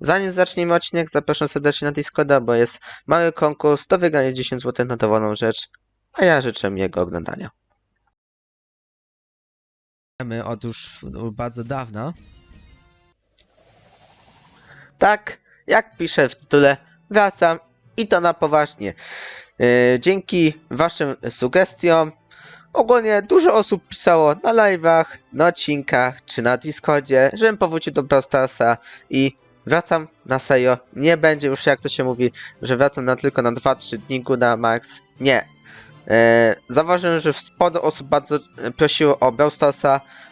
zanim zaczniemy odcinek, zapraszam serdecznie na Discorda, bo jest mały konkurs do wygrania 10 zł na dowolną rzecz, a ja życzę miłego oglądania. Od już bardzo dawna. Tak, jak piszę w tytule, wracam i to na poważnie. Yy, dzięki waszym sugestiom ogólnie dużo osób pisało na live'ach, na odcinkach czy na Discordzie, żebym powrócił do Brawl Starsa i wracam na serio. Nie będzie już jak to się mówi, że wracam na tylko na 2-3 dni na max. Nie. E, zauważyłem, że sporo osób bardzo e, prosiło o Brawl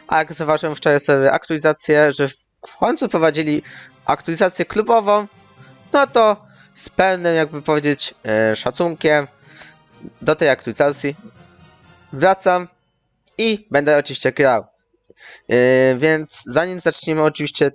a jak zauważyłem wczoraj sobie aktualizację, że w końcu prowadzili aktualizację klubową, no to z pełnym, jakby powiedzieć, e, szacunkiem do tej aktualizacji wracam i będę oczywiście grał. Yy, więc zanim zaczniemy oczywiście,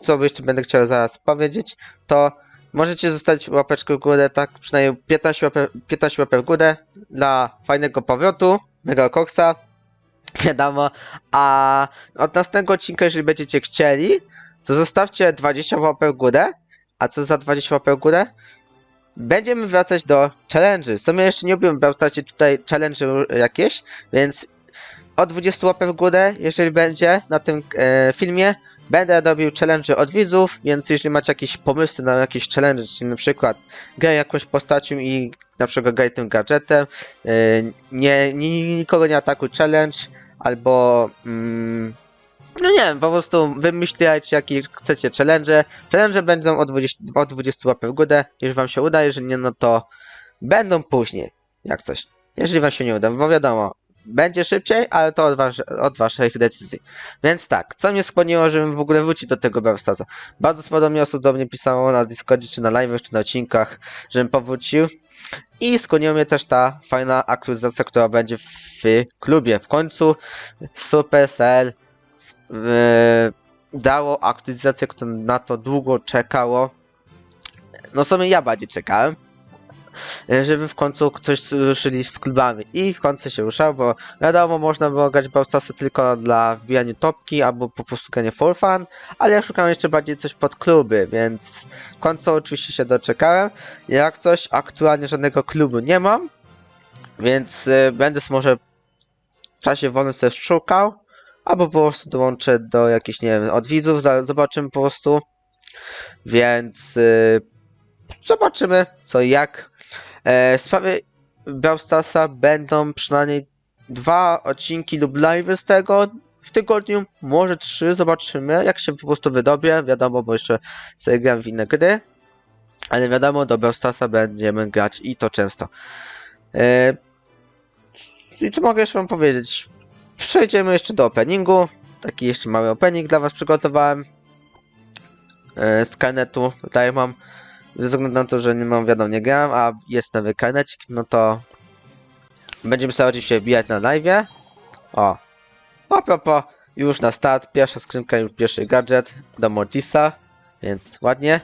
co jeszcze będę chciał zaraz powiedzieć, to możecie zostawić łapeczkę w górę, tak przynajmniej 15 łapek, 15 łapek w górę dla fajnego powrotu, Mega Coxa, wiadomo, a od następnego odcinka, jeżeli będziecie chcieli, to zostawcie 20 łapek w górę, a co za 20 łapek w górę? Będziemy wracać do challenge. W sumie jeszcze nie byłem brał tutaj challenge jakieś, więc od 20 łapek w górę, jeżeli będzie na tym e, filmie, będę robił challenge od widzów, więc jeżeli macie jakieś pomysły na jakieś challenge, czyli na przykład graj jakąś postacią i na przykład graj tym gadżetem, e, nie, nie, nikogo nie atakuj challenge, albo mm, no nie wiem, po prostu wymyślajcie jakie chcecie challenge. Challenge będą od 20, od 20 łapek w górę, jeżeli wam się uda, jeżeli nie, no to będą później, jak coś. Jeżeli wam się nie uda, bo wiadomo, będzie szybciej, ale to od, was, od waszych decyzji. Więc tak, co mnie skłoniło, żebym w ogóle wrócić do tego Brawl Starsa? Bardzo sporo mnie osób do mnie pisało na Discordzie, czy na live'ach, czy na odcinkach, żebym powrócił. I skłoniła mnie też ta fajna aktualizacja, która będzie w klubie. W końcu Supercell e, dało aktualizację, która na to długo czekało. No sobie ja bardziej czekałem, żeby w końcu coś ruszyli z klubami. I w końcu się ruszał, bo wiadomo, można było grać Brawl Starsa tylko dla wbijania topki, albo po prostu granie for fun, ale ja szukałem jeszcze bardziej coś pod kluby, więc w końcu oczywiście się doczekałem. Jak coś, aktualnie żadnego klubu nie mam, więc e, będę może w czasie wolnym sobie szukał, albo po prostu dołączę do jakichś, nie wiem, od widzów, zobaczymy po prostu. Więc y, zobaczymy co jak. E, w sprawie Brawl Starsa będą przynajmniej dwa odcinki lub live z tego w tygodniu, może trzy, zobaczymy jak się po prostu wydobię, wiadomo, bo jeszcze sobie gram w inne gry. Ale wiadomo, do Brawl Starsa będziemy grać i to często. E, I co mogę jeszcze wam powiedzieć? Przejdziemy jeszcze do openingu. Taki jeszcze mały opening dla was przygotowałem. E, z karnetu tutaj mam. Ze względu na to, że nie mam wiadomo, nie gram, a jest nowy karnecik, no to będziemy sobie oczywiście wbijać na live. O. O, po, już na start. Pierwsza skrzynka, już pierwszy gadżet do Mortisa, więc ładnie.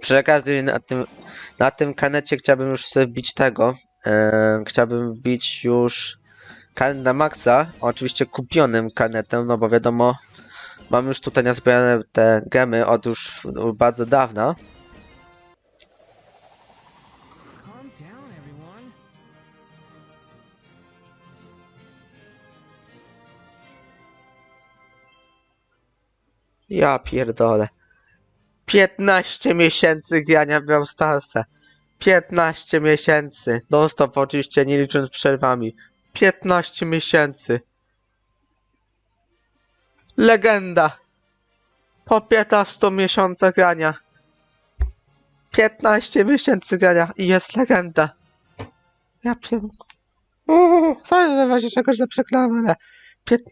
Przy okazji na tym, na tym kanecie chciałbym już sobie wbić tego. E, chciałbym wbić już karnet na maksa. Oczywiście kupionym karnetem, no bo wiadomo, mam już tutaj nazbierane te gemy od już, już bardzo dawna. Ja pierdolę. 15 miesięcy grania w Brawl Starsa. 15 miesięcy. Non stop oczywiście, nie licząc przerwami. 15 miesięcy. Legenda. Po 15 miesiącach grania. 15 miesięcy grania i jest legenda. Ja pier... Uuu, Sorry, że właśnie czegoś za przeklamy, ale... Pięt...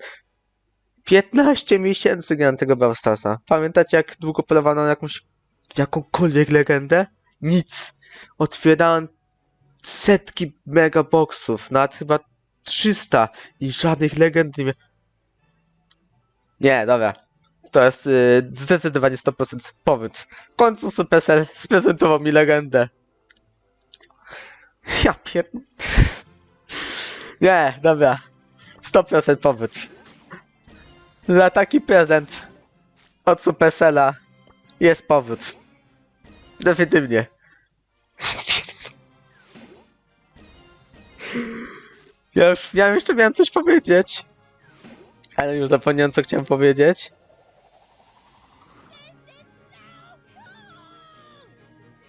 15 miesięcy grałem tego Brawl Starsa. Pamiętacie jak długo polowano na jakąś jakąkolwiek legendę? Nic. Otwierałem setki megaboxów, nawet chyba 300 i żadnych legend nie mia- Nie, dobra. To jest yy, zdecydowanie 100% powód. W końcu Supercell sprezentował mi legendę. Ja pier... Nie, dobra. 100% powód. Za taki prezent od Supercella jest powrót. Definitywnie. Ja już, ja jeszcze miałem coś powiedzieć. Ale już zapomniałem, co chciałem powiedzieć.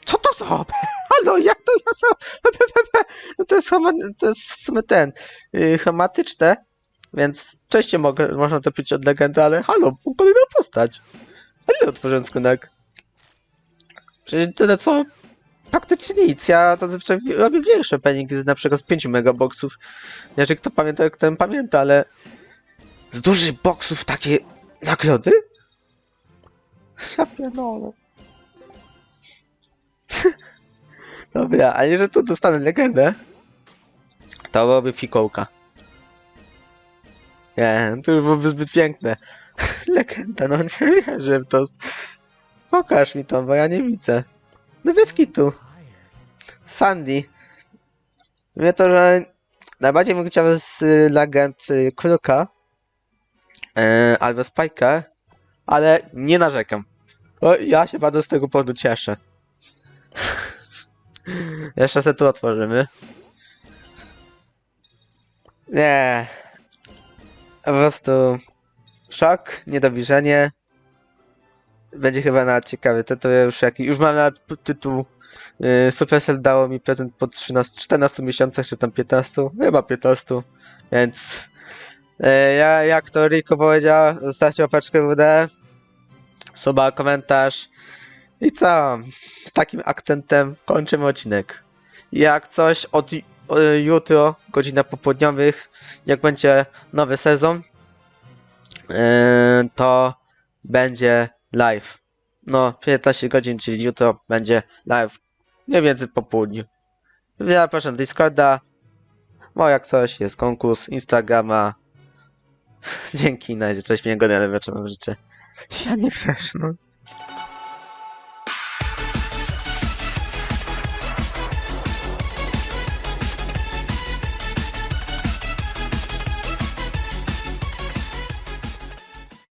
Co to za? Halo, jak to ja za... No to jest, choma, to jest ten, yy, chematyczne, więc częściej mogę, można to pić od legendy, ale halo, kolejna postać. Ale otworzyłem skunek. Przecież tyle co praktycznie nic. Ja zazwyczaj robię większe peniki, na przykład z 5 megaboxów. Jeżeli kto pamięta, ten pamięta, ale z dużych boxów takie nagrody? Ja pierdolę. Dobra, a jeżeli tu dostanę legendę, to robię fikołka. Nie, to już byłoby zbyt piękne. Legenda, no nie wierzę w to. Pokaż mi to, bo ja nie widzę. No bez kitu. Sandy. Mnie to, że najbardziej bym chciał z y, legend y, Kruka e, albo Spike'a, ale nie narzekam. O, ja się bardzo z tego powodu cieszę. Jeszcze se tu otworzymy. Nie. Po prostu szok, niedowierzenie. Będzie chyba nawet ciekawy. Ja już jaki, już mam nawet tytuł. Yy, Supercell dało mi prezent po 13, 14 miesiącach, czy tam 15, chyba 15, więc yy, ja, jak to Rico powiedział, zostawcie łapeczkę w górę, suba, komentarz i co? Z takim akcentem kończymy odcinek. Jak coś od jutro, godzina popołudniowych, jak będzie nowy sezon, yy, to będzie live. No, 15 godzin, czyli jutro będzie live. Mniej więcej po południu. Zapraszam Discorda. Bo jak coś, jest konkurs, Instagrama. Dzięki, na razie, cześć, miłego dnia, wieczorem życzę. Ja nie wiesz, no.